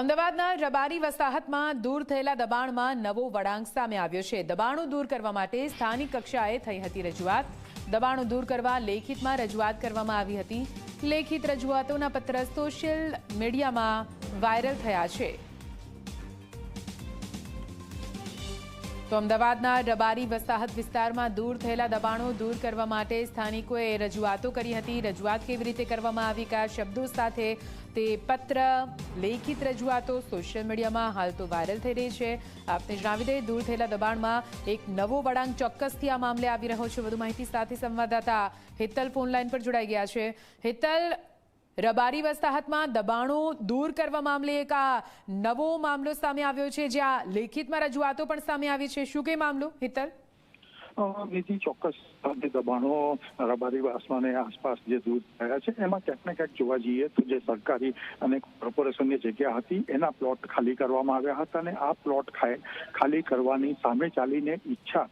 અમદાવાદના રબારી વસાહતમાં દૂર થયેલા દબાણમાં નવો વળાંક સામે આવ્યો છે. દબાણો દૂર કરવા માટે સ્થાનિક કક્ષાએ થઈ હતી રજૂઆત. દબાણો દૂર કરવા લેખિતમાં રજૂઆત કરવામાં આવી હતી. લેખિત રજૂઆતોના પત્ર સોશિયલ મીડિયામાં વાયરલ થયા છે. તો અમદાવાદના રબારી વસાહત વિસ્તારમાં દૂર થયેલા દબાણો દૂર કરવા માટે સ્થાનિકોએ રજૂઆતો કરી હતી. રજૂઆત કેવી રીતે કરવામાં આવી, કયા શબ્દો સાથે તે પત્ર, લેખિત રજૂઆતો સોશિયલ મીડિયામાં હાલ તો વાયરલ થઈ રહી છે. આપને જણાવી દઈએ, દૂર થયેલા દબાણમાં એક નવો વળાંક ચોક્કસથી આ મામલે આવી રહ્યો છે. વધુ માહિતી સાથે સંવાદદાતા હેતલ ફોનલાઈન પર જોડાઈ ગયા છે. હેતલ રબારી વસાહતમાં દબાણો દૂર કરવા મામલે એક આ નવો મામલો સામે આવ્યો છે. જ્યાં લેખિતમાં રજૂઆતો પણ સામે આવી છે. શું કે મામલો હિતલ? નીતિ ચોક્કસ જે દબાણો રબારી વાસમાને આસપાસ જે દૂર થયા છે, એમાં ક્યાંક ને ક્યાંક જોવા જઈએ તો જે સરકારી અને કોર્પોરેશનની જગ્યા હતી, એના પ્લોટ ખાલી કરવામાં આવ્યા હતા અને આ પ્લોટ ખાલી કરવાની સામે ચાલીને ઈચ્છા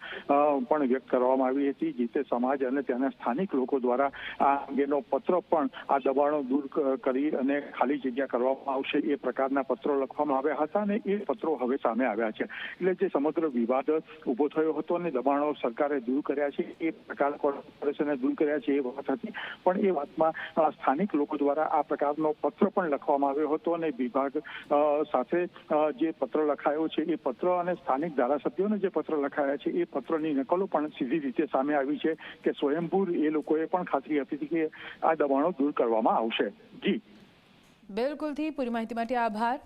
પણ વ્યક્ત કરવામાં આવી હતી જે સમાજ અને ત્યાંના સ્થાનિક લોકો દ્વારા આ અંગેનો પત્ર પણ આ દબાણો દૂર કરી અને ખાલી જગ્યા કરવામાં આવશે, એ પ્રકારના પત્રો લખવામાં આવ્યા હતા અને એ પત્રો હવે સામે આવ્યા છે. એટલે જે સમગ્ર વિવાદ ઊભો થયો હતો અને દબાણો સરકારે દૂર કર્યા છે, એ પ્રકાર કોર્પોરેશને દૂર કર્યા છે એ વાત હતી. પણ એ વાતમાં સ્થાનિક લોકો દ્વારા આ પ્રકારનો પત્ર પણ લખવામાં આવ્યો હતો અને વિભાગ સાથે જે પત્ર લખાયો છે, એ પત્ર અને સ્થાનિક ધારાસભ્યોને જે પત્ર લખાયા છે, એ પત્રની નકલો પણ સીધી રીતે સામે આવી છે કે સ્વયંભૂ એ લોકોએ પણ ખાતરી આપી હતી કે આ દબાણો દૂર કરવામાં આવશે. જી. બિલકુલથી પૂરી માહિતી માટે આભાર.